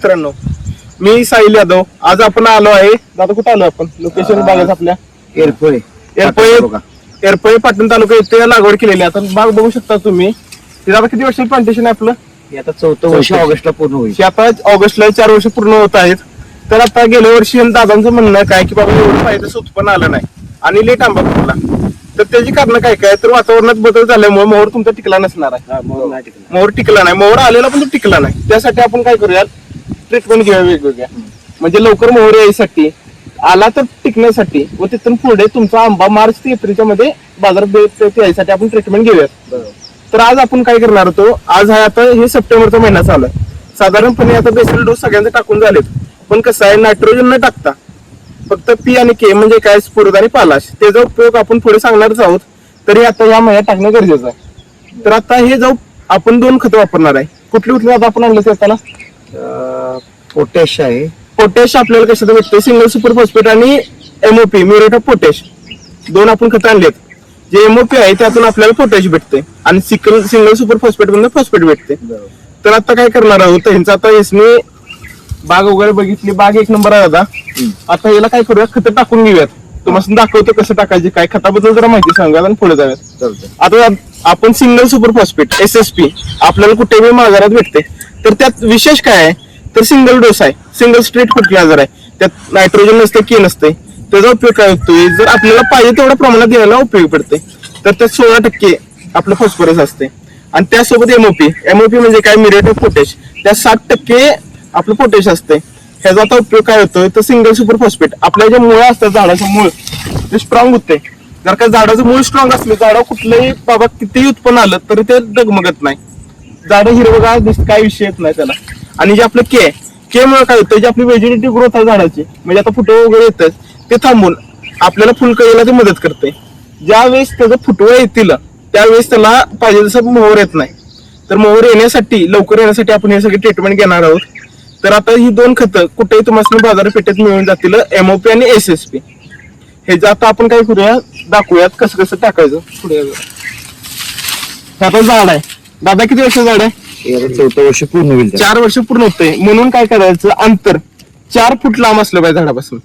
मित्रांनो मी साहिल यादव. आज आपण आलो आहे दादा कुठं आलो आपण? लोकेशन बघायचं आपल्या? एरपोळे. एरपळे एरपळे पाटण तालुका इथे लागवड केलेली आहे. आता बाग बघू शकता तुम्ही. तिथे आता किती वर्षाचं प्लांटेशन आहे आपलं? हे आता चौथं वर्ष ऑगस्टला पूर्ण होईल. हे आता ऑगस्टला चार वर्ष पूर्ण होत आहेत. तर आता गेल्या वर्षी दादांचं म्हणणं आहे काय की बाबा एवढं फायद्याचं उत्पन्न आलं नाही. आणि लेट आंबा फुटला तर त्याची कारण काय काय? तर वातावरणात बदल झाल्यामुळे मोहर तुमचा टिकला नसणार आहे. हा, म्हणून नाही टिकणार. मोहर टिकला नाही. मोहर आलेला पण तो टिकला नाही. त्यासाठी आपण काय करूया ट्रीटमेंट घेऊया वेगवेगळ्या. म्हणजे लवकर मोहर यायसाठी आला तर टिकण्यासाठी व तिथून पुढे तुमचा आंबा मार्च ते एप्रिलच्या मध्ये बाजारात यायसाठी आपण ट्रीटमेंट घेऊया बरोबर. तर आज आपण काय करणार होतो? आज आहे आता हे सप्टेंबरचा महिना चालू आहे. साधारणपणे आता बेसल डोस सगळ्यांचे टाकून झालेत. पण कसं आहे नायट्रोजन न टाकता फक्त पी आणि के म्हणजे काय स्फुरद आणि पालाश त्याचा उपयोग आपण पुढे सांगणारच आहोत. तरी आता या महिन्यात टाकणं गरजेचं आहे. तर आता हे जाऊ आपण दोन खतं वापरणार आहे. कुठली कुठली आता आपण आणलं त्याला अं, पोटॅश आहे. पोटॅश आपल्याला कशाचं भेटतं सिंगल सुपर फॉस्फेट आणि एमओपी म्युरेट ऑफ पोटॅश. दोन आपण खतं आणलेत. जे एमओपी आहे त्यातून आपल्याला पोटॅश भेटते. आणि सिंगल सिंगल सुपर फॉस्फेट मधून फॉस्फेट भेटते. तर आता काय करणार आहोत? ह्यांचं आता यसने बाग वगैरे बघितली. बाग एक नंबर आहे दादा. आता याला काय करूया खतं टाकून घेऊयात. तुम्हाला दाखवतो कसं टाकायचे काय खताबद्दल जरा माहिती सांगा आणि पुढे जाऊयात. आता आपण single super phosphate S S P आपल्याला कुठेही बाजारात भेटते. तर त्यात विशेष काय आहे? तर सिंगल डोस आहे. सिंगल स्ट्रीट कुठली आजार आहे? त्यात नायट्रोजन नसते की नसते त्याचा उपयोग काय होतोय जर आपल्याला पाहिजे तेवढ्या प्रमाणात द्यायला उपयोग पडते तर त्यात सोळा टक्के आपलं फॉस्फरस असते आणि त्यासोबत एमओपी एमओपी म्हणजे काय? मिरेट ऑफ पोटॅश त्यात सात टक्के आपलं पोटॅश असते ह्याचा आता उपयोग काय होतोय? तर सिंगल सुपर फॉस्फेट आपल्या जे मुळं असतात झाडाचं मूळ ते स्ट्रॉंग होते जर का झाडाचं मूळ स्ट्रॉंग असलं झाडा कुठलंही बाबा कितीही उत्पन्न आलं तरी ते डगमगत नाही. झाडं हिरवगार दिसत काय विषय येत नाही त्याला. आणि जे आपलं के के मुळे काय होतं जे आपली व्हेजिटेटिव्ह ग्रोथ आहे झाडाची म्हणजे आता फुटवं वगैरे येतात ते थांबून आपल्याला फुलकळीला ते मदत करते. ज्या वेळेस त्याचं फुटवं येतील त्यावेळेस त्याला पाहिजे तसं मोहर येत नाही. तर मोहर येण्यासाठी लवकर येण्यासाठी आपण हे सगळे ट्रीटमेंट घेणार आहोत. तर आता ही दोन खतं कुठेही तुम्हाला बाजारपेठेत मिळून जातील एमओपी आणि एस एस पी हे जे आता आपण काय करूया दाखवूयात कसं कसं टाकायचं पुढे आता झाड आहे. दादा किती वर्ष झाड आहे? हे चौथं वर्ष पूर्ण होईल त्याला. चार वर्ष पूर्ण होते म्हणून काय करायचं? अंतर. चार फूट लांब असलं पाहिजे झाडापासून.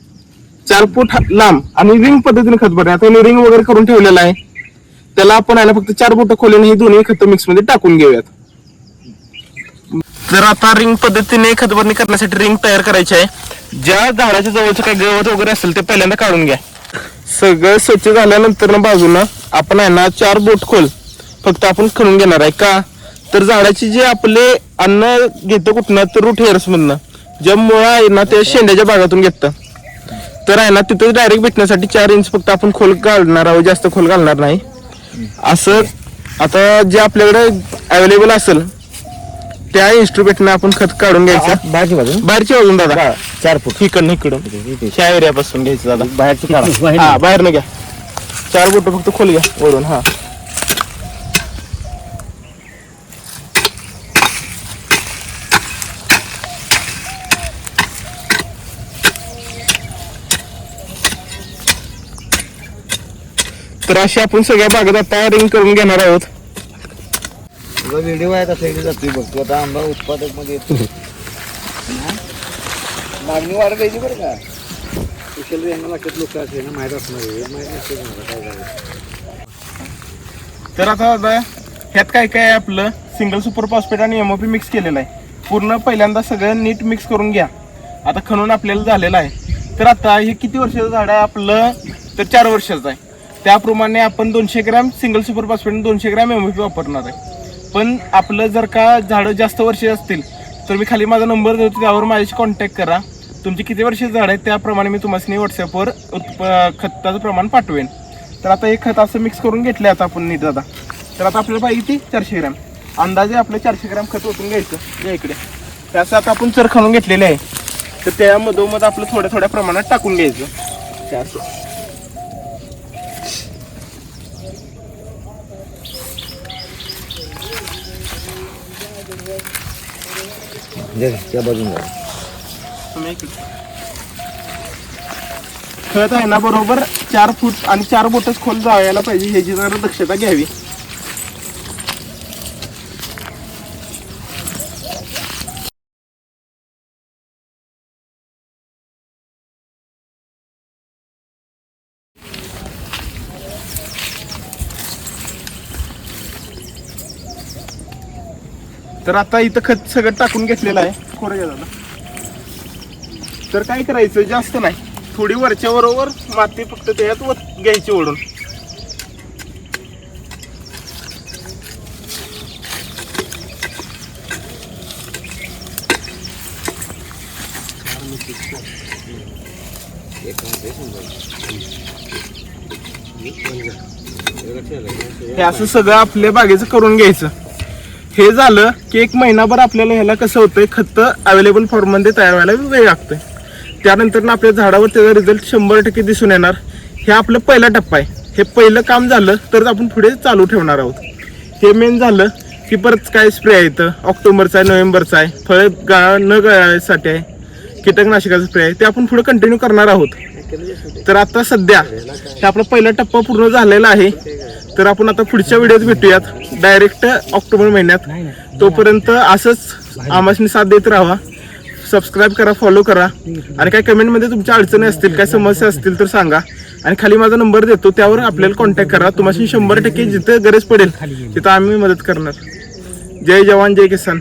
चार फूट हा- लांब आणि रिंग पद्धतीने खत भरणे. आता रिंग वगैरे करून ठेवलेलं आहे. त्याला आपण आहे ना फक्त चार बोट खोलीने ही दोन्ही खत मिक्समध्ये टाकून घेऊयात. तर आता रिंग पद्धतीने खत भरणी करण्यासाठी रिंग तयार करायची आहे. ज्या झाडाच्या जवळचं काही गवत वगैरे असेल ते पहिल्यांदा काढून घ्या. सगळं स्वच्छ झाल्यानंतर ना बाजूला आपण आहे ना चार बोट खोल फक्त आपण खणून घेणार आहे. का? तर झाडाची जे आपले अन्न घेतं कुठनं? तर रूट हेअर्स मधनं. ज्या मुळा आहे ना ते शेंड्याच्या भागातून घेतं. तर आहे ना तिथं डायरेक्ट भेटण्यासाठी चार इंच फक्त आपण खोल घालणार आहोत जास्त खोल घालणार नाही. असं आता जे आपल्याकडे अवेलेबल असेल त्या इन्स्ट्रुमेंटनं आपण खत काढून घ्यायचं. बाहेरची बाजू बाहेरची बाजून दादा. चार फूट. इकडनं इकडून. ह्या एरियापासून घ्यायचं दादा. बाहेरची काढा. हा बाहेर न घ्या. चार बोट फक्त खोल घ्या ओढून हा. तर अशी आपण सगळ्या बागेत आता रिंग करून घेणार आहोत. व्हिडिओ आहे तसा इकडे जातोय बघ. तू आता आंबा उत्पादकमध्ये येतो? मागणी वाढ पाहिजे बरं का? कुशल यांना लागतात लोक असे ना माहीत असणार माहीत नसते कोणाला काय झालं तर आता दादा ह्यात काय काय आहे आपलं? सिंगल सुपर फॉस्फेट आणि एमओपी मिक्स केलेलं आहे. पूर्ण पहिल्यांदा सगळं नीट मिक्स करून घ्या. आता खणून आपल्याला झालेलं आहे. तर आता हे किती वर्षाचं झाड आहे आपलं? तर चार वर्षाचं आहे. त्याप्रमाणे आपण दोनशे ग्रॅम सिंगल सुपर फॉस्फेट दोनशे ग्रॅम एमओपी वापरणार आहे. पण आपलं जर का झाडं जास्त वर्षे असतील तर मी खाली माझा नंबर देतो त्यावर माझ्याशी कॉन्टॅक्ट करा. तुमची किती वर्षे झाड आहेत त्याप्रमाणे मी तुम्हाला व्हॉट्सअपवर उत्प खताचं प्रमाण पाठवेन. तर आता एक खत असं मिक्स करून घेतलं आता आपण नीट दादा. तर आता आपल्याला पाहिजे ती चारशे ग्रॅम. अंदाजे आपलं चारशे ग्रॅम खत ओतून घ्यायचं या इकडे. त्याचं आता आपण चरखणून घेतलेले आहे. तर त्यामधोमध आपलं थोड्या थोड्या प्रमाणात टाकून घ्यायचं. चारशे. त्या बाजून खत आहे ना बरोबर चार फूट आणि चार बोटच खोल जायला पाहिजे ह्याची जरा दक्षता घ्यावी. तर आता इथं खत सगळं टाकून घेतलेलं आहे. थोडं घ्या दादा. तर काय करायचं जास्त नाही. थोडी वरच्या बरोबर माती फक्त त्याच्यात वर घ्यायची ओढून. हे असं सगळं आपल्या बागेचं करून घ्यायचं. हे झालं की एक महिनाभर आपल्याला ह्याला कसं होतंय खत अवेलेबल फॉर्ममध्ये तयार व्हायला वेळ लागतोय. त्यानंतर ना आपल्या झाडावर त्याचा रिझल्ट शंभर टक्के दिसून येणार. हे आपलं पहिला टप्पा आहे. हे पहिलं काम झालं तर आपण पुढे चालू ठेवणार आहोत. हे मेन झालं की परत काय स्प्रे आहे इथं? ऑक्टोबरचा आहे नोव्हेंबरचा आहे. फळ गाळ न गळासाठी आहे. कीटकनाशकाचा स्प्रे आहे. ते आपण पुढे कंटिन्यू करणार आहोत. तर आता सध्या हे आपला पहिला टप्पा पूर्ण झालेला आहे. तर आपण आता पुढच्या व्हिडिओत भेटूयात. डायरेक्ट ऑक्टोबर महिन्यात. तोपर्यंत असंच आमासनी साथ देत राहा. सबस्क्राईब करा फॉलो करा. आणि काय कमेंटमध्ये तुमच्या अडचणी असतील काय समस्या असतील तर सांगा. आणि खाली माझा नंबर देतो त्यावर आपल्याला कॉन्टॅक्ट करा. तुम्हाला शंभर टक्के जिथं गरज पडेल तिथं आम्ही मदत करणार. जय जवान जय किसान.